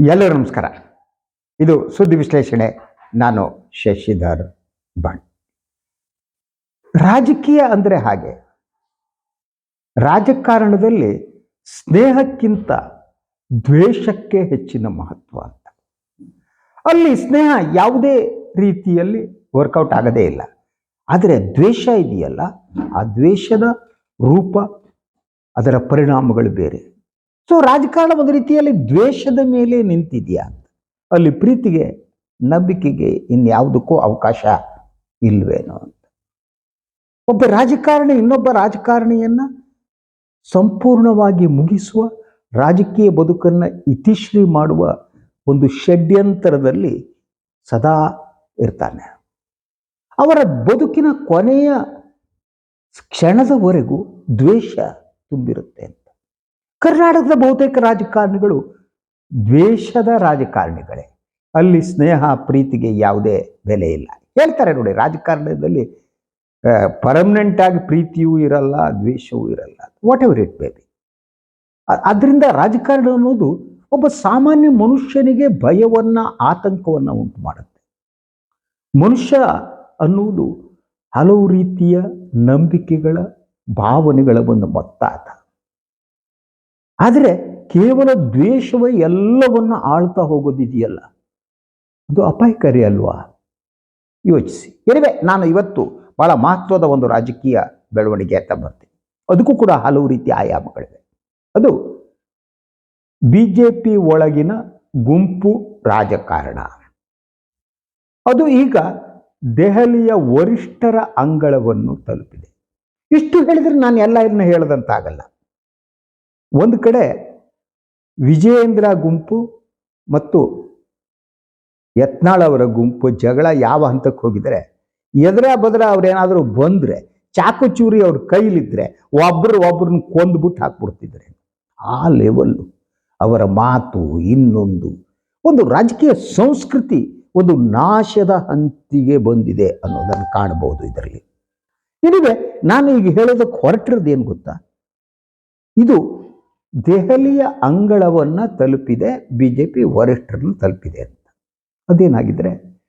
ಎಲ್ಲರೂ ನಮಸ್ಕಾರ. ಇದು ಸುದ್ದಿ ವಿಶ್ಲೇಷಣೆ. ನಾನು ಶಶಿಧರ್ ಬಾಣ್. ರಾಜಕೀಯ ಅಂದರೆ ಹಾಗೆ. ರಾಜಕಾರಣದಲ್ಲಿ ಸ್ನೇಹಕ್ಕಿಂತ ದ್ವೇಷಕ್ಕೆ ಹೆಚ್ಚಿನ ಮಹತ್ವ ಅಂತ. ಅಲ್ಲಿ ಸ್ನೇಹ ಯಾವುದೇ ರೀತಿಯಲ್ಲಿ ವರ್ಕೌಟ್ ಆಗದೇ ಇಲ್ಲ. ಆದರೆ ದ್ವೇಷ ಇದೆಯಲ್ಲ, ಆ ದ್ವೇಷದ ರೂಪ ಅದರ ಪರಿಣಾಮಗಳು ಬೇರೆ. ಸೊ ರಾಜಕಾರಣ ಒಂದು ರೀತಿಯಲ್ಲಿ ದ್ವೇಷದ ಮೇಲೆ ನಿಂತಿದೆಯಾ? ಅಲ್ಲಿ ಪ್ರೀತಿಗೆ, ನಂಬಿಕೆಗೆ ಇನ್ಯಾವುದಕ್ಕೂ ಅವಕಾಶ ಇಲ್ವೇನೋ ಅಂತ. ಒಬ್ಬ ರಾಜಕಾರಣಿ ಇನ್ನೊಬ್ಬ ರಾಜಕಾರಣಿಯನ್ನ ಸಂಪೂರ್ಣವಾಗಿ ಮುಗಿಸುವ, ರಾಜಕೀಯ ಬದುಕನ್ನು ಇತಿಶ್ರೀ ಮಾಡುವ ಒಂದು ಷಡ್ಯಂತರದಲ್ಲಿ ಸದಾ ಇರ್ತಾನೆ. ಅವರ ಬದುಕಿನ ಕೊನೆಯ ಕ್ಷಣದವರೆಗೂ ದ್ವೇಷ ತುಂಬಿರುತ್ತೆ ಕರ್ನಾಟಕದ ಬಹುತೇಕ ರಾಜಕಾರಣಿಗಳು ದ್ವೇಷದ ರಾಜಕಾರಣಿಗಳೇ. ಅಲ್ಲಿ ಸ್ನೇಹ, ಪ್ರೀತಿಗೆ ಯಾವುದೇ ಬೆಲೆ ಇಲ್ಲ. ಹೇಳ್ತಾರೆ ನೋಡಿ, ರಾಜಕಾರಣದಲ್ಲಿ ಪರ್ಮನೆಂಟ್ ಆಗಿ ಪ್ರೀತಿಯೂ ಇರಲ್ಲ, ದ್ವೇಷವೂ ಇರಲ್ಲ. ವಾಟ್ ಎವರ್ ಇಟ್ ಬೇಬಿ ಅದರಿಂದ ರಾಜಕಾರಣ ಅನ್ನೋದು ಒಬ್ಬ ಸಾಮಾನ್ಯ ಮನುಷ್ಯನಿಗೆ ಭಯವನ್ನ, ಆತಂಕವನ್ನ ಉಂಟು ಮಾಡುತ್ತೆ. ಮನುಷ್ಯ ಅನ್ನುವುದು ಹಲವು ರೀತಿಯ ನಂಬಿಕೆಗಳ, ಭಾವನೆಗಳ ಒಂದು ಮೊತ್ತ ಆದರೆ ಕೇವಲ ದ್ವೇಷವೇ ಎಲ್ಲವನ್ನ ಆಳ್ತಾ ಹೋಗೋದಿದೆಯಲ್ಲ? ಅದು ಅಪಾಯಕಾರಿ ಅಲ್ವಾ? ಯೋಚಿಸಿ. ಎನಿವೆ, ನಾನು ಇವತ್ತು ಬಹಳ ಮಹತ್ವದ ಒಂದು ರಾಜಕೀಯ ಬೆಳವಣಿಗೆ ಅಂತ ಬರ್ತೀನಿ. ಅದಕ್ಕೂ ಕೂಡ ಹಲವು ರೀತಿಯ ಆಯಾಮಗಳಿವೆ. ಅದು ಬಿ ಜೆ ಪಿ ಒಳಗಿನ ಗುಂಪು ರಾಜಕಾರಣ. ಅದು ಈಗ ದೆಹಲಿಯ ವರಿಷ್ಠರ ಅಂಗಳವನ್ನು ತಲುಪಿದೆ. ಇಷ್ಟು ಹೇಳಿದ್ರೆ ನಾನು ಎಲ್ಲ ಇದನ್ನ ಹೇಳದಂತಾಗಲ್ಲ. ಒಂದು ಕಡೆ ವಿಜಯೇಂದ್ರ ಗುಂಪು ಮತ್ತು ಯತ್ನಾಳ್ ಅವರ ಗುಂಪು ಜಗಳ ಯಾವ ಹಂತಕ್ಕೆ ಹೋಗಿದರೆ ಎದುರ ಬದರ ಅವ್ರೇನಾದರೂ ಬಂದರೆ, ಚಾಕು ಚೂರಿ ಅವ್ರ ಕೈಲಿದ್ರೆ ಒಬ್ಬರು ಒಬ್ರನ್ನ ಕೊಂದ್ಬಿಟ್ಟು ಹಾಕ್ಬಿಡ್ತಿದ್ರೆ ಆ ಲೆವೆಲ್ಲು ಅವರ ಮಾತು ಇನ್ನೊಂದು. ಒಂದು ರಾಜಕೀಯ ಸಂಸ್ಕೃತಿ ಒಂದು ನಾಶದ ಹಂತಿಗೆ ಬಂದಿದೆ ಅನ್ನೋದನ್ನು ಕಾಣಬಹುದು ಇದರಲ್ಲಿ. ಇದೆ ನಾನು ಈಗ ಹೇಳೋದಕ್ಕೆ ಹೊರಟಿರೋದು ಏನು ಗೊತ್ತಾ? ಇದು ದೆಹಲಿಯ ಅಂಗಳವನ್ನು ತಲುಪಿದೆ ಬಿ ಜೆ ಪಿ ವರಿಷ್ಠರನ್ನು ತಲುಪಿದೆ ಅಂತ. ಅದೇನಾಗಿದ್ರೆ,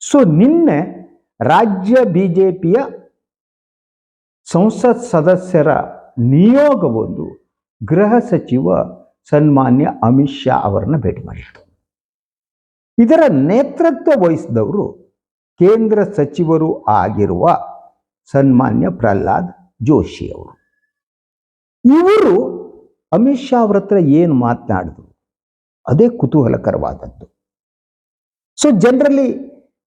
ಸೊ ನಿನ್ನೆ ರಾಜ್ಯ ಬಿ ಜೆ ಪಿಯ ಸಂಸತ್ ಸದಸ್ಯರ ನಿಯೋಗವೊಂದು ಗೃಹ ಸಚಿವ ಸನ್ಮಾನ್ಯ ಅಮಿತ್ ಶಾ ಅವರನ್ನು ಭೇಟಿ ಮಾಡಿತ್ತು. ಇದರ ನೇತೃತ್ವ ವಹಿಸಿದವರು ಕೇಂದ್ರ ಸಚಿವರು ಆಗಿರುವ ಸನ್ಮಾನ್ಯ ಪ್ರಹ್ಲಾದ್ ಜೋಶಿ ಅವರು. ಇವರು ಅಮಿತ್ ಶಾ ಅವ್ರ ಹತ್ರ ಏನು ಮಾತನಾಡಿದ್ರು ಅದೇ ಕುತೂಹಲಕರವಾದದ್ದು. ಸೊ ಜನರಲಿ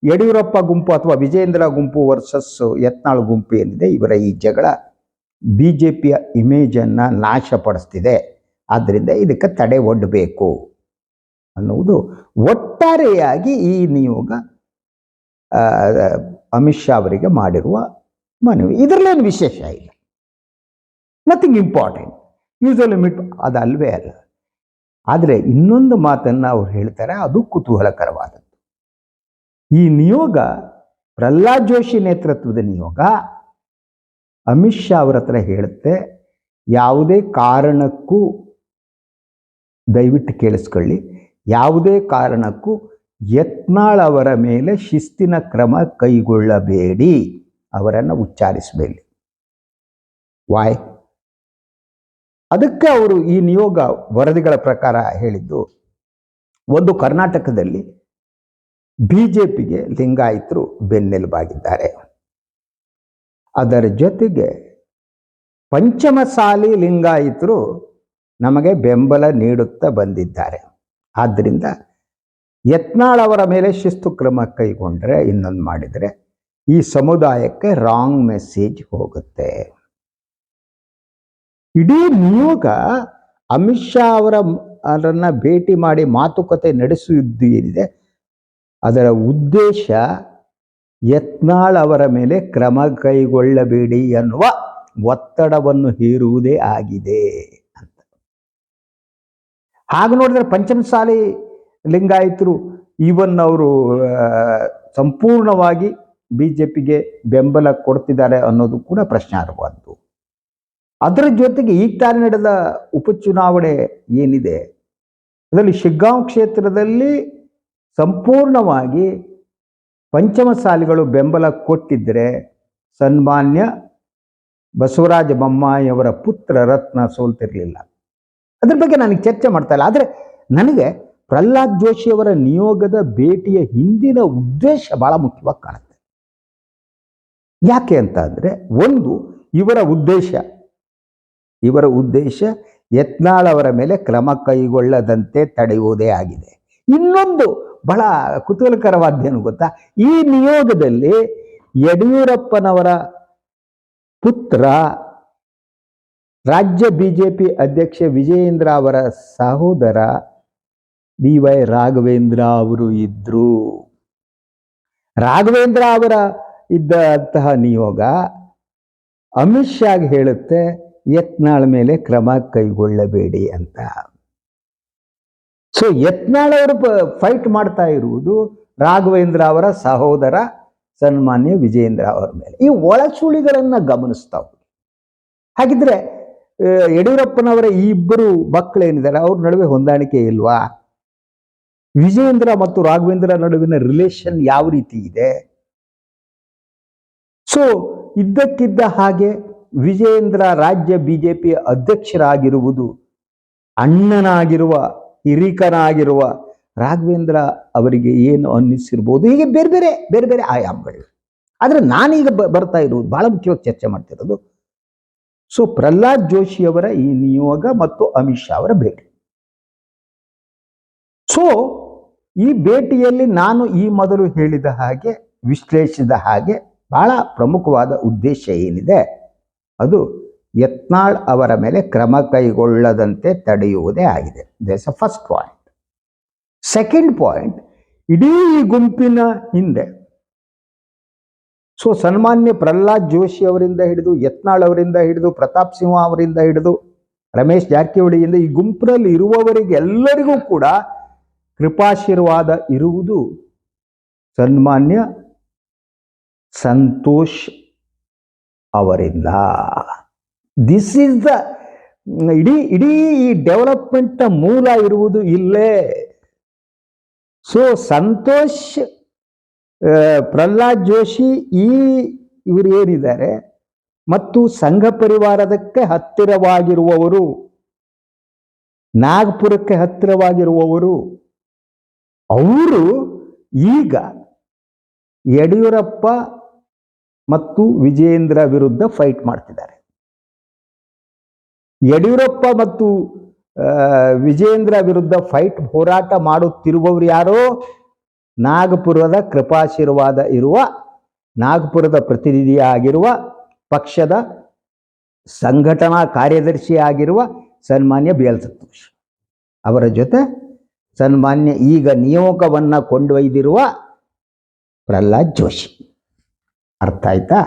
ಯಡಿಯೂರಪ್ಪ ಗುಂಪು ಅಥವಾ ವಿಜೇಂದ್ರ ಗುಂಪು ವರ್ಸಸ್ ಯತ್ನಾಳ್ ಗುಂಪು ಏನಿದೆ, ಇವರ ಈ ಜಗಳ ಬಿ ಜೆ ಪಿಯ ಇಮೇಜನ್ನು ನಾಶಪಡಿಸ್ತಿದೆ. ಆದ್ದರಿಂದ ಇದಕ್ಕೆ ತಡೆ ಒಡ್ಡಬೇಕು ಅನ್ನುವುದು ಒಟ್ಟಾರೆಯಾಗಿ ಈ ನಿಯೋಗ ಅಮಿತ್ ಶಾ ಅವರಿಗೆ ಮಾಡಿರುವ ಮನವಿ. ಇದರಲ್ಲೇನು ವಿಶೇಷ ಇಲ್ಲ? ನಥಿಂಗ್ ಇಂಪಾರ್ಟೆಂಟ್ ಯೂಸಲಿ ಮಿಟ್ ಅದಲ್ವೇ ಅಲ್ಲ. ಆದರೆ ಇನ್ನೊಂದು ಮಾತನ್ನು ಅವ್ರು ಹೇಳ್ತಾರೆ, ಅದು ಕುತೂಹಲಕರವಾದದ್ದು. ಈ ನಿಯೋಗ, ಪ್ರಹ್ಲಾದ್ ಜೋಶಿ ನೇತೃತ್ವದ ನಿಯೋಗ, ಅಮಿತ್ ಶಾ ಅವರ ಹತ್ರ ಹೇಳುತ್ತೆ, ಯಾವುದೇ ಕಾರಣಕ್ಕೂ ದಯವಿಟ್ಟು ಕೇಳಿಸ್ಕೊಳ್ಳಿ. ಯಾವುದೇ ಕಾರಣಕ್ಕೂ ಯತ್ನಾಳ್ ಅವರ ಮೇಲೆ ಶಿಸ್ತಿನ ಕ್ರಮ ಕೈಗೊಳ್ಳಬೇಡಿ ಅವರನ್ನು ಉಚ್ಚಾರಿಸಬೇಡಿ. ವಾಯ್ ಅದಕ್ಕೆ ಅವರು ಈ ನಿಯೋಗ ವರದಿಗಳ ಪ್ರಕಾರ ಹೇಳಿದ್ದು, ಒಂದು ಕರ್ನಾಟಕದಲ್ಲಿ ಬಿ ಜೆ ಪಿಗೆ ಲಿಂಗಾಯಿತರು ಬೆನ್ನೆಲುಬಾಗಿದ್ದಾರೆ. ಅದರ ಜೊತೆಗೆ ಪಂಚಮಸಾಲಿ ಲಿಂಗಾಯಿತರು ನಮಗೆ ಬೆಂಬಲ ನೀಡುತ್ತಾ ಬಂದಿದ್ದಾರೆ. ಆದ್ದರಿಂದ ಯತ್ನಾಳ್ ಅವರ ಮೇಲೆ ಶಿಸ್ತು ಕ್ರಮ ಕೈಗೊಂಡರೆ ಇನ್ನೊಂದು ಮಾಡಿದರೆ ಈ ಸಮುದಾಯಕ್ಕೆ ರಾಂಗ್ ಮೆಸೇಜ್ ಹೋಗುತ್ತೆ. ಇಡೀ ನಿಯೋಗ ಅಮಿತ್ ಶಾ ಅವರ ಅವರನ್ನ ಭೇಟಿ ಮಾಡಿ ಮಾತುಕತೆ ನಡೆಸುವುದು ಏನಿದೆ? ಅದರ ಉದ್ದೇಶ ಯತ್ನಾಳ್ ಅವರ ಮೇಲೆ ಕ್ರಮ ಕೈಗೊಳ್ಳಬೇಡಿ ಎನ್ನುವ ಒತ್ತಡವನ್ನು ಹೇರುವುದೇ ಆಗಿದೆ ಅಂತ. ಹಾಗೆ ನೋಡಿದ್ರೆ ಪಂಚಮಸಾಲಿ ಲಿಂಗಾಯತರು ಈವನ್ ಅವರು ಸಂಪೂರ್ಣವಾಗಿ ಬಿ ಜೆ ಬೆಂಬಲ ಕೊಡ್ತಿದ್ದಾರೆ ಅನ್ನೋದು ಕೂಡ ಪ್ರಶ್ನಾರ್ಹವಾದ್ದು. ಅದರ ಜೊತೆಗೆ ಈಗ ತಾನೇ ನಡೆದ ಉಪಚುನಾವಣೆ ಏನಿದೆ? ಅದರಲ್ಲಿ ಶಿಗ್ಗಾಂವ್ ಕ್ಷೇತ್ರದಲ್ಲಿ ಸಂಪೂರ್ಣವಾಗಿ ಪಂಚಮಸಾಲಿಗಳು ಬೆಂಬಲ ಕೊಟ್ಟಿದ್ದರೆ ಸನ್ಮಾನ್ಯ ಬಸವರಾಜ ಬೊಮ್ಮಾಯಿಯವರ ಪುತ್ರ ರತ್ನ ಸೋಲ್ತಿರಲಿಲ್ಲ. ಅದ್ರ ಬಗ್ಗೆ ನನಗೆ ಚರ್ಚೆ ಮಾಡ್ತಾ ಇಲ್ಲ. ಆದರೆ ನನಗೆ ಪ್ರಹ್ಲಾದ್ ಜೋಶಿಯವರ ನಿಯೋಗದ ಭೇಟಿಯ ಹಿಂದಿನ ಉದ್ದೇಶ ಬಹಳ ಮುಖ್ಯವಾಗಿ ಕಾಣುತ್ತೆ. ಯಾಕೆ ಅಂತ ಒಂದು, ಇವರ ಉದ್ದೇಶ ಇವರ ಉದ್ದೇಶ ಯತ್ನಾಳ್ ಅವರ ಮೇಲೆ ಕ್ರಮ ಕೈಗೊಳ್ಳದಂತೆ ತಡೆಯುವುದೇ ಆಗಿದೆ. ಇನ್ನೊಂದು ಬಹಳ ಕುತೂಹಲಕರವಾದ್ದೇನು ಗೊತ್ತಾ? ಈ ನಿಯೋಗದಲ್ಲಿ ಯಡಿಯೂರಪ್ಪನವರ ಪುತ್ರ ರಾಜ್ಯ ಬಿಜೆಪಿ ಅಧ್ಯಕ್ಷ ವಿಜಯೇಂದ್ರ ಅವರ ಸಹೋದರ ಬಿ ವೈ ರಾಘವೇಂದ್ರ ಅವರು ಇದ್ರು. ರಾಘವೇಂದ್ರ ಅವರ ಇದ್ದಂತಹ ನಿಯೋಗ ಅಮಿತ್ ಶಾಗ್ ಹೇಳುತ್ತೆ ಯತ್ನಾಳ್ ಮೇಲೆ ಕ್ರಮ ಕೈಗೊಳ್ಳಬೇಡಿ ಅಂತ. ಸೊ ಯತ್ನಾಳ್ ಅವರು ಫೈಟ್ ಮಾಡ್ತಾ ಇರುವುದು ರಾಘವೇಂದ್ರ ಅವರ ಸಹೋದರ ಸನ್ಮಾನ್ಯ ವಿಜಯೇಂದ್ರ ಅವರ ಮೇಲೆ. ಈ ಒಳಚೂಳಿಗಳನ್ನ ಗಮನಿಸ್ತಾ ಹೋಗಿ ಹಾಗಿದ್ರೆ ಯಡಿಯೂರಪ್ಪನವರ ಈ ಇಬ್ಬರು ಮಕ್ಕಳೇನಿದ್ದಾರೆ, ಅವ್ರ ನಡುವೆ ಹೊಂದಾಣಿಕೆ ಇಲ್ವಾ? ವಿಜಯೇಂದ್ರ ಮತ್ತು ರಾಘವೇಂದ್ರ ನಡುವಿನ ರಿಲೇಷನ್ ಯಾವ ರೀತಿ ಇದೆ? ಸೊ ಇದ್ದಕ್ಕಿದ್ದ ಹಾಗೆ ವಿಜಯೇಂದ್ರ ರಾಜ್ಯ ಬಿಜೆಪಿ ಅಧ್ಯಕ್ಷರಾಗಿರುವುದು ಅಣ್ಣನಾಗಿರುವ, ಹಿರಿಕನಾಗಿರುವ ರಾಘವೇಂದ್ರ ಅವರಿಗೆ ಏನು ಅನ್ನಿಸಿರ್ಬೋದು? ಹೀಗೆ ಬೇರೆ ಬೇರೆ ಬೇರೆ ಬೇರೆ ಆಯಾಮಗಳಿವೆ ಆದರೆ ನಾನೀಗ ಬ- ಬರ್ತಾ ಇರುವುದು, ಬಹಳ ಮುಖ್ಯವಾಗಿ ಚರ್ಚೆ ಮಾಡ್ತಿರೋದು ಸೊ, ಪ್ರಹ್ಲಾದ್ ಜೋಶಿಯವರ ಈ ನಿಯೋಗ ಮತ್ತು ಅಮಿತ್ ಶಾ ಅವರ ಭೇಟಿ. ಸೊ, ಈ ಭೇಟಿಯಲ್ಲಿ ನಾನು ಈ ಮೊದಲು ಹೇಳಿದ ಹಾಗೆ, ವಿಶ್ಲೇಷಿಸಿದ ಹಾಗೆ ಬಹಳ ಪ್ರಮುಖವಾದ ಉದ್ದೇಶ ಏನಿದೆ? ಅದು ಯತ್ನಾಳ್ ಅವರ ಮೇಲೆ ಕ್ರಮ ಕೈಗೊಳ್ಳದಂತೆ ತಡೆಯುವುದೇ ಆಗಿದೆ. That's a first point second point ಇಡೀ ಗುಂಪಿನ ಹಿಂದೆ. ಸೊ ಸನ್ಮಾನ್ಯ ಪ್ರಹ್ಲಾದ್ ಜೋಶಿ ಅವರಿಂದ ಹಿಡಿದು, ಯತ್ನಾಳ್ ಅವರಿಂದ ಹಿಡಿದು, ಪ್ರತಾಪ್ ಸಿಂಹ ಅವರಿಂದ ಹಿಡಿದು, ರಮೇಶ್ ಜಾರಕಿಹೊಳಿಯಿಂದ ಈ ಗುಂಪಿನಲ್ಲಿ ಇರುವವರಿಗೆಲ್ಲರಿಗೂ ಕೂಡ ಕೃಪಾಶೀರ್ವಾದ ಇರುವುದು ಸನ್ಮಾನ್ಯ ಸಂತೋಷ್ ಅವರಿಂದ. ದಿಸ್ ಈಸ್ ದ ಇಡೀ ಇಡೀ ಈ ಡೆವಲಪ್ಮೆಂಟ್ ಮೂಲ ಇರುವುದು ಇಲ್ಲೇ. ಸೊ ಸಂತೋಷ್ ಪ್ರಹ್ಲಾದ್ ಜೋಶಿ ಈ ಇವರು ಏನಿದ್ದಾರೆ ಮತ್ತು ಸಂಘ ಪರಿವಾರದಕ್ಕೆ ಹತ್ತಿರವಾಗಿರುವವರು, ನಾಗಪುರಕ್ಕೆ ಹತ್ತಿರವಾಗಿರುವವರು, ಅವರು ಈಗ ಯಡಿಯೂರಪ್ಪ ಮತ್ತು ವಿಜಯೇಂದ್ರ ವಿರುದ್ಧ ಫೈಟ್ ಮಾಡ್ತಿದ್ದಾರೆ. ಯಡಿಯೂರಪ್ಪ ಮತ್ತು ವಿಜಯೇಂದ್ರ ವಿರುದ್ಧ ಫೈಟ್ ಹೋರಾಟ ಮಾಡುತ್ತಿರುವವರು ಯಾರೋ? ನಾಗಪುರದ ಕೃಪಾಶೀರ್ವಾದ ಇರುವ, ನಾಗಪುರದ ಪ್ರತಿನಿಧಿಯಾಗಿರುವ ಪಕ್ಷದ ಸಂಘಟನಾ ಕಾರ್ಯದರ್ಶಿಯಾಗಿರುವ ಸನ್ಮಾನ್ಯ ಬಿ ಎಲ್ ಸಂತೋಷ್ ಅವರ ಜೊತೆ ಸನ್ಮಾನ್ಯ ಈಗ ನಿಯೋಗವನ್ನು ಕೊಂಡೊಯ್ದಿರುವ ಪ್ರಹ್ಲಾದ್ ಜೋಶಿ. ಅರ್ಥ ಆಯ್ತಾ?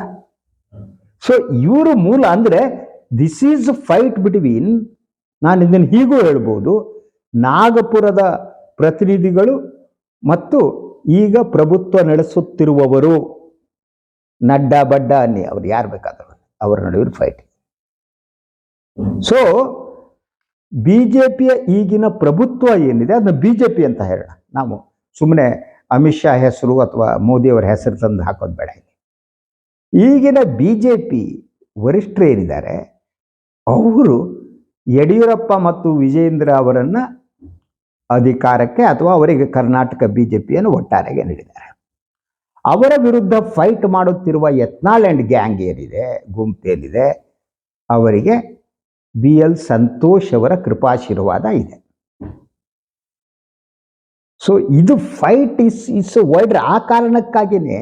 ಸೊ ಇವರು ಮೂಲ ಅಂದರೆ ದಿಸ್ ಈಸ್ ಫೈಟ್ ಬಿಟ್ವೀನ್ ನಾನು ಇದನ್ನು ಹೀಗೂ ಹೇಳ್ಬೋದು, ನಾಗಪುರದ ಪ್ರತಿನಿಧಿಗಳು ಮತ್ತು ಈಗ ಪ್ರಭುತ್ವ ನಡೆಸುತ್ತಿರುವವರು ನಡ್ಡ ಬಡ್ಡ ಅನ್ನಿ, ಅವ್ರು ಯಾರು ಬೇಕಾದವರು ಅವರ ನಡುವಿನ ಫೈಟ್ ಸೊ ಬಿ ಜೆ ಪಿಯ ಈಗಿನ ಪ್ರಭುತ್ವ ಏನಿದೆ ಅದನ್ನ ಬಿ ಜೆ ಪಿ ಅಂತ ಹೇಳೋಣ. ನಾವು ಸುಮ್ಮನೆ ಅಮಿತ್ ಶಾ ಹೆಸರು ಅಥವಾ ಮೋದಿಯವರ ಹೆಸರು ತಂದು ಹಾಕೋದು ಬೇಡ. ಈಗಿನ ಬಿ ಜೆ ಪಿ ವರಿಷ್ಠರು ಏನಿದ್ದಾರೆ? ಅವರು ಯಡಿಯೂರಪ್ಪ ಮತ್ತು ವಿಜೇಂದ್ರ ಅವರನ್ನು ಅಧಿಕಾರಕ್ಕೆ ಅಥವಾ ಅವರಿಗೆ ಕರ್ನಾಟಕ ಬಿ ಜೆ ಪಿಯನ್ನು ಒಟ್ಟಾರೆಗೆ ನೀಡಿದ್ದಾರೆ. ಅವರ ವಿರುದ್ಧ ಫೈಟ್ ಮಾಡುತ್ತಿರುವ ಯತ್ನಾಳ್ ಆ್ಯಂಡ್ ಗ್ಯಾಂಗ್ ಏನಿದೆ ಗುಂಪೇನಿದೆ ಅವರಿಗೆ ಬಿ ಎಲ್ ಸಂತೋಷ್ ಅವರ ಕೃಪಾಶೀರ್ವಾದ ಇದೆ. ಸೊ ಇದು ಫೈಟ್ ಇಸ್ ಇಸ್ ವೈಡ್ರ್ ಆ ಕಾರಣಕ್ಕಾಗಿಯೇ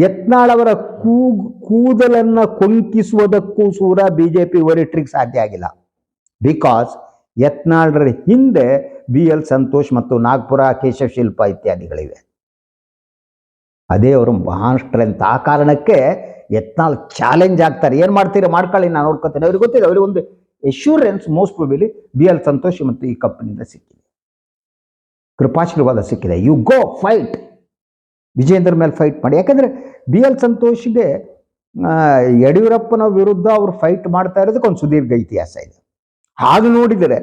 ಯತ್ನಾಳ್ ಅವರ ಕೂಗ್, ಕೂದಲನ್ನ ಕೊಂಕಿಸುವುದಕ್ಕೂ ಸೂರ ಬಿ ಜೆ ಪಿ ವರಿಷ್ಠರಿಗೆ ಸಾಧ್ಯ ಆಗಿಲ್ಲ. ಬಿಕಾಸ್ ಯತ್ನಾಳರ ಹಿಂದೆ ಬಿ ಎಲ್ ಸಂತೋಷ್ ಮತ್ತು ನಾಗ್ಪುರ ಕೇಶವ ಶಿಲ್ಪ ಇತ್ಯಾದಿಗಳಿವೆ. ಅದೇ ಅವರು ಮಹಾನ್ ಸ್ಟ್ರೆಂತ್ ಆ ಕಾರಣಕ್ಕೆ ಯತ್ನಾಳ್ ಚಾಲೆಂಜ್ ಆಗ್ತಾರೆ. ಏನು ಮಾಡ್ತೀರಿ? ಮಾಡ್ಕೊಳ್ಳಿ, ನಾನು ನೋಡ್ಕೊತೇನೆ. ಅವ್ರಿಗೆ ಗೊತ್ತಿದೆ, ಅವ್ರಿಗೆ ಒಂದು assurance most probably B L Santhosh ಮತ್ತು ಈ ಕಂಪನಿಯಿಂದ ಸಿಕ್ಕಿದೆ. ಕೃಪಾಶೀರ್ವಾದ ಸಿಕ್ಕಿದೆ. ಯು ಗೋ ಫೈಟ್ ವಿಜೇಂದ್ರ ಮೇಲೆ ಫೈಟ್ ಮಾಡಿ. ಯಾಕಂದರೆ ಬಿ ಎಲ್ ಸಂತೋಷ್ಗೆ ಯಡಿಯೂರಪ್ಪನ ವಿರುದ್ಧ ಅವರು ಫೈಟ್ ಮಾಡ್ತಾ ಇರೋದಕ್ಕೆ ಒಂದು ಸುದೀರ್ಘ ಇತಿಹಾಸ ಇದೆ. ಹಾಗೆ ನೋಡಿದರೆ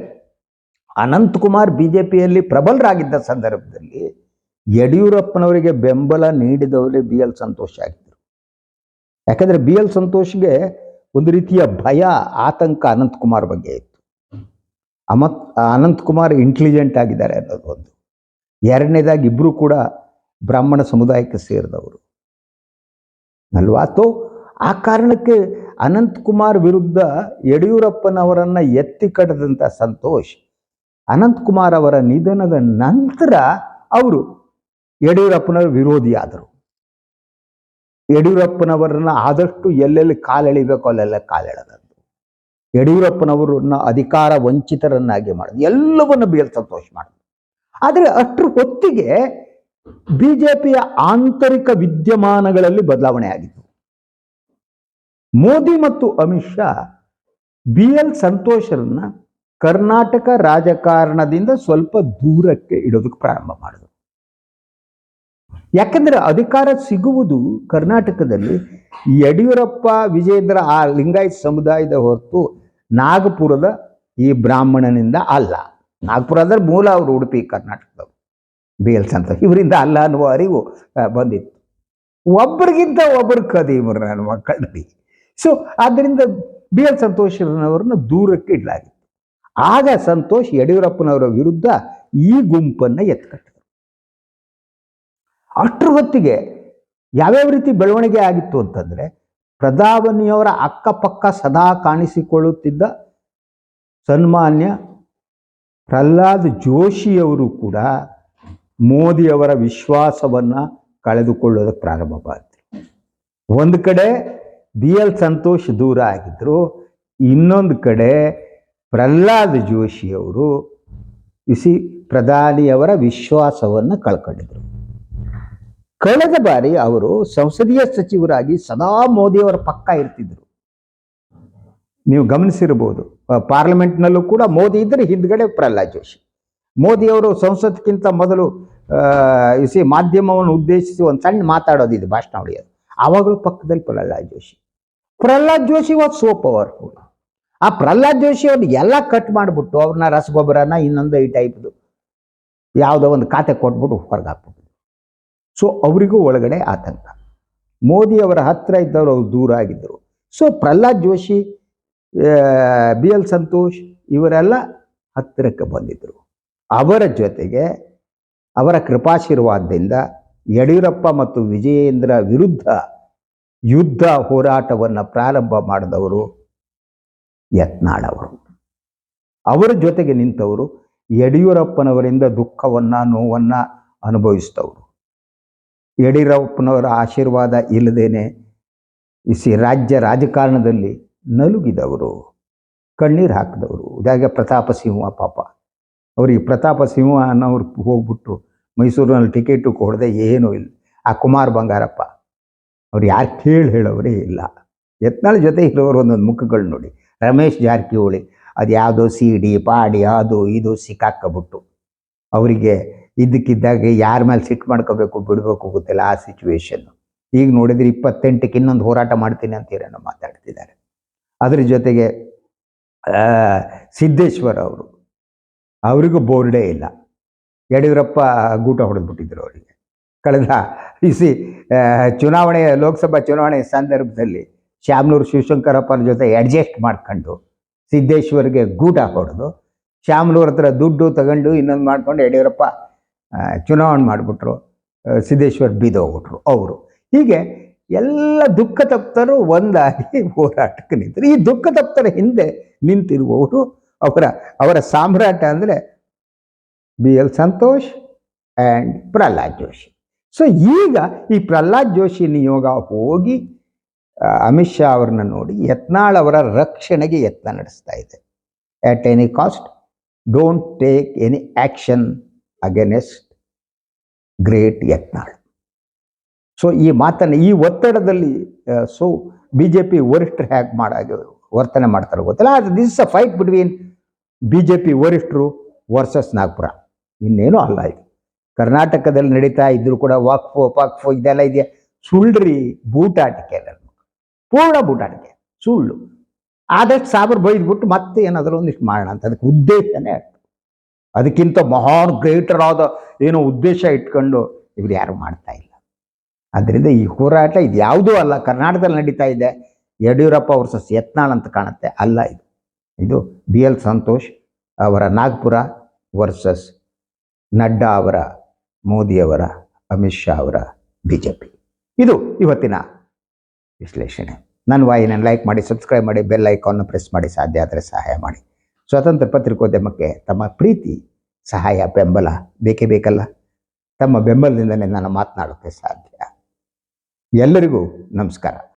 ಅನಂತಕುಮಾರ್ ಬಿ ಜೆ ಪಿಯಲ್ಲಿ ಪ್ರಬಲರಾಗಿದ್ದ ಸಂದರ್ಭದಲ್ಲಿ ಯಡಿಯೂರಪ್ಪನವರಿಗೆ ಬೆಂಬಲ ನೀಡಿದವರೇ ಬಿ ಎಲ್ ಸಂತೋಷ್ ಆಗಿದ್ದರು. ಯಾಕಂದರೆ ಬಿ ಎಲ್ ಸಂತೋಷ್ಗೆ ಒಂದು ರೀತಿಯ ಭಯ, ಆತಂಕ ಅನಂತಕುಮಾರ್ ಬಗ್ಗೆ ಇತ್ತು. ಅಮತ್, ಅನಂತಕುಮಾರ್ ಇಂಟೆಲಿಜೆಂಟ್ ಆಗಿದ್ದಾರೆ ಅನ್ನೋದು ಒಂದು. ಎರಡನೇದಾಗಿ ಇಬ್ಬರು ಕೂಡ ಬ್ರಾಹ್ಮಣ ಸಮುದಾಯಕ್ಕೆ ಸೇರಿದವರು. ಅಲ್ವಾತು ಆ ಕಾರಣಕ್ಕೆ ಅನಂತಕುಮಾರ್ ವಿರುದ್ಧ ಯಡಿಯೂರಪ್ಪನವರನ್ನ ಎತ್ತಿ ಕಟ್ಟದಂಥ ಸಂತೋಷ್. ಅನಂತಕುಮಾರ್ ಅವರ ನಿಧನದ ನಂತರ ಅವರು ಯಡಿಯೂರಪ್ಪನವರ ವಿರೋಧಿ ಆದರು ಯಡಿಯೂರಪ್ಪನವರನ್ನ ಆದಷ್ಟು ಎಲ್ಲೆಲ್ಲಿ ಕಾಲೆಳಿಬೇಕು ಅಲ್ಲೆಲ್ಲ ಕಾಲೆಳೆದಂತು. ಯಡಿಯೂರಪ್ಪನವರನ್ನ ಅಧಿಕಾರ ವಂಚಿತರನ್ನಾಗಿ ಮಾಡಿದ್ರು. ಎಲ್ಲವನ್ನು ಬೇರೆ ಸಂತೋಷ್ ಮಾಡಿದ್ರು. ಆದರೆ ಅಷ್ಟರ ಹೊತ್ತಿಗೆ ಬಿಜೆಪಿಯ ಆಂತರಿಕ ವಿದ್ಯಮಾನಗಳಲ್ಲಿ ಬದಲಾವಣೆ ಆಗಿತ್ತು ಮೋದಿ ಮತ್ತು ಅಮಿತ್ ಶಾ ಬಿ ಎಲ್ ಸಂತೋಷರನ್ನ ಕರ್ನಾಟಕ ರಾಜಕಾರಣದಿಂದ ಸ್ವಲ್ಪ ದೂರಕ್ಕೆ ಇಡೋದಕ್ಕೆ ಪ್ರಾರಂಭ ಮಾಡಿದ್ರು. ಯಾಕಂದ್ರೆ ಅಧಿಕಾರ ಸಿಗುವುದು ಕರ್ನಾಟಕದಲ್ಲಿ ಯಡಿಯೂರಪ್ಪ ವಿಜೇಂದ್ರ ಆ ಲಿಂಗಾಯತ್ ಸಮುದಾಯದ ಹೊರತು ನಾಗಪುರದ ಈ ಬ್ರಾಹ್ಮಣನಿಂದ ಅಲ್ಲ. ನಾಗಪುರ ಅಂದ್ರೆ ಮೂಲ ಅವರು ಉಡುಪಿ ಕರ್ನಾಟಕದವರು. B L Santhosh. ಇವರಿಂದ ಅಲ್ಲ ಅನ್ನುವ ಅರಿವು ಬಂದಿತ್ತು. ಒಬ್ಬರಿಗಿಂತ ಒಬ್ಬರು ಕದೀಮರು ನನ್ನ ಮಕ್ಕಳಲ್ಲಿ. ಸೊ ಆದ್ದರಿಂದ ಬಿ ಎಲ್ ಸಂತೋಷರವರನ್ನ ದೂರಕ್ಕೆ ಇಡಲಾಗಿತ್ತು. ಆಗ ಸಂತೋಷ್ ಯಡಿಯೂರಪ್ಪನವರ ವಿರುದ್ಧ ಈ ಗುಂಪನ್ನು ಎತ್ಕಟ್ಟಿದರು ಅಷ್ಟರ ಹೊತ್ತಿಗೆ ಯಾವ್ಯಾವ ರೀತಿ ಬೆಳವಣಿಗೆ ಆಗಿತ್ತು ಅಂತಂದರೆ, ಪ್ರಧಾವನಿಯವರ ಅಕ್ಕಪಕ್ಕ ಸದಾ ಕಾಣಿಸಿಕೊಳ್ಳುತ್ತಿದ್ದ ಸನ್ಮಾನ್ಯ ಪ್ರಹ್ಲಾದ್ ಜೋಶಿಯವರು ಕೂಡ ಮೋದಿಯವರ ವಿಶ್ವಾಸವನ್ನ ಕಳೆದುಕೊಳ್ಳೋದಕ್ಕೆ ಪ್ರಾರಂಭ ಮಾಡಿದ್ರು. ಒಂದು ಕಡೆ ಬಿ ಎಲ್ ಸಂತೋಷ್ ದೂರ ಆಗಿದ್ರು, ಇನ್ನೊಂದು ಕಡೆ ಪ್ರಹ್ಲಾದ್ ಜೋಶಿಯವರು ಇಸಿ ಪ್ರಧಾನಿಯವರ ವಿಶ್ವಾಸವನ್ನು ಕಳ್ಕೊಂಡಿದ್ರು. ಕಳೆದ ಬಾರಿ ಅವರು ಸಂಸದೀಯ ಸಚಿವರಾಗಿ ಸದಾ ಮೋದಿಯವರ ಪಕ್ಕ ಇರ್ತಿದ್ರು. ನೀವು ಗಮನಿಸಿರ್ಬೋದು ಪಾರ್ಲಿಮೆಂಟ್ನಲ್ಲೂ ಕೂಡ ಮೋದಿ ಇದ್ದರೆ ಹಿಂದ್ಗಡೆ ಪ್ರಹ್ಲಾದ್ ಜೋಶಿ. ಮೋದಿಯವರು ಸಂಸತ್ಗಿಂತ ಮೊದಲು ಆ, ಇಸಿ ಮಾಧ್ಯಮವನ್ನು ಉದ್ದೇಶಿಸಿ ಒಂದು ಸಣ್ಣ ಮಾತಾಡೋದು ಇದು ಭಾಷಣ ಹೊಡೆಯೋದು. ಆವಾಗಲೂ ಪಕ್ಕದಲ್ಲಿ Pralhad Joshi. Pralhad Joshi was so powerful ಆ ಪ್ರಹ್ಲಾದ್ ಜೋಶಿ ಅವ್ರನ್ನ ಎಲ್ಲ ಕಟ್ ಮಾಡಿಬಿಟ್ಟು ಅವ್ರನ್ನ ರಸಗೊಬ್ಬರನ ಇನ್ನೊಂದು ಈ ಟೈಪ್ದು ಯಾವುದೋ ಒಂದು ಖಾತೆ ಕೊಟ್ಬಿಟ್ಟು ಹೊರಗೆ ಹಾಕ್ಬಿಟ್ಟು ಸೊ ಅವರಿಗೂ ಒಳಗಡೆ ಆತಂಕ. ಮೋದಿ ಅವರ ಹತ್ರ ಇದ್ದವರು ಅವ್ರು ದೂರ ಆಗಿದ್ದರು. So Pralhad Joshi B L Santhosh ಇವರೆಲ್ಲ ಹತ್ತಿರಕ್ಕೆ ಬಂದಿದ್ದರು. ಅವರ ಜೊತೆಗೆ ಅವರ ಕೃಪಾಶೀರ್ವಾದದಿಂದ ಯಡಿಯೂರಪ್ಪ ಮತ್ತು ವಿಜಯೇಂದ್ರ ವಿರುದ್ಧ ಯುದ್ಧ ಹೋರಾಟವನ್ನು ಪ್ರಾರಂಭ ಮಾಡಿದವರು ಯತ್ನಾಳವರು ಅವರ. ಜೊತೆಗೆ ನಿಂತವರು ಯಡಿಯೂರಪ್ಪನವರಿಂದ ದುಃಖವನ್ನು, ನೋವನ್ನು ಅನುಭವಿಸಿದವರು. ಯಡಿಯೂರಪ್ಪನವರ ಆಶೀರ್ವಾದ ಇಲ್ಲದೇನೆ ಇಸಿ ರಾಜ್ಯ ರಾಜಕಾರಣದಲ್ಲಿ ನಲುಗಿದವರು, ಕಣ್ಣೀರು ಹಾಕಿದವರು. ಇದಾಗೆ ಪ್ರತಾಪ ಸಿಂಹ ಪಾಪ. ಅವರಿಗೆ ಪ್ರತಾಪ ಸಿಂಹ ಅನ್ನೋರು ಹೋಗ್ಬಿಟ್ಟು ಮೈಸೂರಿನಲ್ಲಿ ಟಿಕೆಟು ಕೊಡದೆ ಏನೂ ಇಲ್ಲ. ಆ ಕುಮಾರ್ ಬಂಗಾರಪ್ಪ, ಅವ್ರು ಯಾರು ಕೇಳಿ ಹೇಳೋರೇ ಇಲ್ಲ. ಎತ್ನಾಳ ಜೊತೆ ಇರೋರು ಒಂದೊಂದು ಮುಖಗಳು ನೋಡಿ. ರಮೇಶ್ ಜಾರಕಿಹೊಳಿ, ಅದು ಯಾವುದೋ ಸಿ ಡಿ ಪಾಡಿ, ಅದು ಇದು ಸಿಕ್ಕಾಕಬಿಟ್ಟು. ಅವರಿಗೆ ಇದ್ದಕ್ಕಿದ್ದಾಗ ಯಾರ ಮೇಲೆ ಸಿಟ್ಟು ಮಾಡ್ಕೋಬೇಕು, ಬಿಡಬೇಕು ಗೊತ್ತಿಲ್ಲ ಆ ಸಿಚುವೇಶನ್ನು ಈಗ ನೋಡಿದ್ರೆ ಇಪ್ಪತ್ತೆಂಟಕ್ಕೆ ಇನ್ನೊಂದು ಹೋರಾಟ ಮಾಡ್ತೀನಿ ಅಂತ ಹೇಳೋ ಮಾತಾಡ್ತಿದ್ದಾರೆ. ಅದ್ರ ಜೊತೆಗೆ ಸಿದ್ದೇಶ್ವರ್ ಅವರು. ಅವರಿಗೂ ಬೋರ್ಡೇ ಇಲ್ಲ. ಯಡಿಯೂರಪ್ಪ ಗೂಟ ಹೊಡೆದ್ಬಿಟ್ಟಿದ್ರು ಅವರಿಗೆ. ಕಳೆದ ಇಸಿ ಚುನಾವಣೆಯ ಚುನಾವಣೆ, ಲೋಕಸಭಾ ಚುನಾವಣೆ ಸಂದರ್ಭದಲ್ಲಿ ಶ್ಯಾಮ್ನೂರು ಶಿವಶಂಕರಪ್ಪನ ಜೊತೆ ಅಡ್ಜಸ್ಟ್ ಮಾಡ್ಕೊಂಡು ಸಿದ್ದೇಶ್ವರ್ಗೆ ಗೂಟ ಹೊಡೆದು ಶ್ಯಾಮ್ನೂರ್ ಹತ್ರ ದುಡ್ಡು ತಗೊಂಡು ಇನ್ನೊಂದು ಮಾಡ್ಕೊಂಡು ಯಡಿಯೂರಪ್ಪ ಚುನಾವಣೆ ಮಾಡಿಬಿಟ್ರು. ಸಿದ್ದೇಶ್ವರ್ ಬೀದೋಗ್ಬಿಟ್ರು ಅವರು. ಹೀಗೆ ಎಲ್ಲ ದುಃಖ ತಪ್ತರು ಒಂದಾಗಿ ಹೋರಾಟಕ್ಕೆ ನಿಂತರು. ಈ ದುಃಖ ತಪ್ತರ ಹಿಂದೆ ನಿಂತಿರುವವರು ಅವರ ಅವರ ಸಾಮ್ರಾಟ ಅಂದರೆ B L Santhosh and Pralhad Joshi. So ಈಗ ಈ ಪ್ರಹ್ಲಾದ್ ಜೋಶಿ ನಿಯೋಗ ಹೋಗಿ ಅಮಿತ್ ಶಾ ಅವರನ್ನ ನೋಡಿ ಯತ್ನಾಳ್ ಅವರ ರಕ್ಷಣೆಗೆ ಯತ್ನ ನಡೆಸ್ತಾ ಇದೆ. At any cost don't take any action against great Yatnal. So ಈ ಮಾತನ್ನು, ಈ ಒತ್ತಡದಲ್ಲಿ ಸೊ ಬಿ ಜೆ ಪಿ ವರಿಷ್ಠರು ಹ್ಯಾಕ್ ಮಾಡಾಗ ವರ್ತನೆ ಮಾಡ್ತಾರೆ ಗೊತ್ತಿಲ್ಲ this a fight between B J P ವರಿಷ್ಠರು ವರ್ಸಸ್ ನಾಗ್ಪುರ. ಇನ್ನೇನು ಅಲ್ಲ ಇದು. ಕರ್ನಾಟಕದಲ್ಲಿ ನಡೀತಾ ಇದ್ರು ಕೂಡ ವಕ್ಫು, ಪಕ್ಫು ಇದೆಲ್ಲ ಇದೆಯಾ? ಸುಳ್ಳ್ರಿ, ಬೂಟಾಟಿಕೆ ಪೂರ್ಣ ಬೂಟಾಟಿಕೆ, ಸುಳ್ಳು. ಆದಷ್ಟು ಸಾಬ್ರು ಬೈದ್ಬಿಟ್ಟು ಮತ್ತೆ ಏನಾದರೂ ಒಂದಿಷ್ಟು ಮಾಡೋಣ ಅಂತ. ಅದಕ್ಕೆ ಉದ್ದೇಶನೇ ಅದಕ್ಕಿಂತ ಮಹಾನ್, ಗ್ರೇಟರ್ ಆದ ಏನೋ ಉದ್ದೇಶ ಇಟ್ಕೊಂಡು ಇವ್ರು ಯಾರು ಮಾಡ್ತಾ ಇಲ್ಲ. ಆದ್ದರಿಂದ ಈ ಹೋರಾಟ ಇದು ಯಾವುದೂ ಅಲ್ಲ. ಕರ್ನಾಟಕದಲ್ಲಿ ನಡೀತಾ ಇದೆ ಯಡಿಯೂರಪ್ಪ ವರ್ಸಸ್ ಯತ್ನಾಳ್ ಅಂತ ಕಾಣುತ್ತೆ. ಅಲ್ಲ ಇದು. ಇದು ಬಿ ಎಲ್ ಸಂತೋಷ್ ಅವರ ನಾಗ್ಪುರ ವರ್ಸಸ್ ನಡ್ಡಾ ಅವರ ಮೋದಿಯವರ ಅಮಿತ್ ಶಾ ಅವರ ಬಿ ಜೆ ಪಿ ಇದು ಇವತ್ತಿನ ವಿಶ್ಲೇಷಣೆ. ನನ್ನ ವಾಹಿನಿಯನ್ನು ಲೈಕ್ ಮಾಡಿ, ಸಬ್ಸ್ಕ್ರೈಬ್ ಮಾಡಿ, ಬೆಲ್ ಐಕಾನ್ನ ಪ್ರೆಸ್ ಮಾಡಿ, ಸಾಧ್ಯ ಆದರೆ ಸಹಾಯ ಮಾಡಿ. ಸ್ವತಂತ್ರ ಪತ್ರಿಕೋದ್ಯಮಕ್ಕೆ ತಮ್ಮ ಪ್ರೀತಿ, ಸಹಾಯ, ಬೆಂಬಲ ಬೇಕೇ ಬೇಕಲ್ಲ? ತಮ್ಮ ಬೆಂಬಲದಿಂದಲೇ ನಾನು ಮಾತನಾಡೋಕ್ಕೆ ಸಾಧ್ಯ. ಎಲ್ಲರಿಗೂ ನಮಸ್ಕಾರ.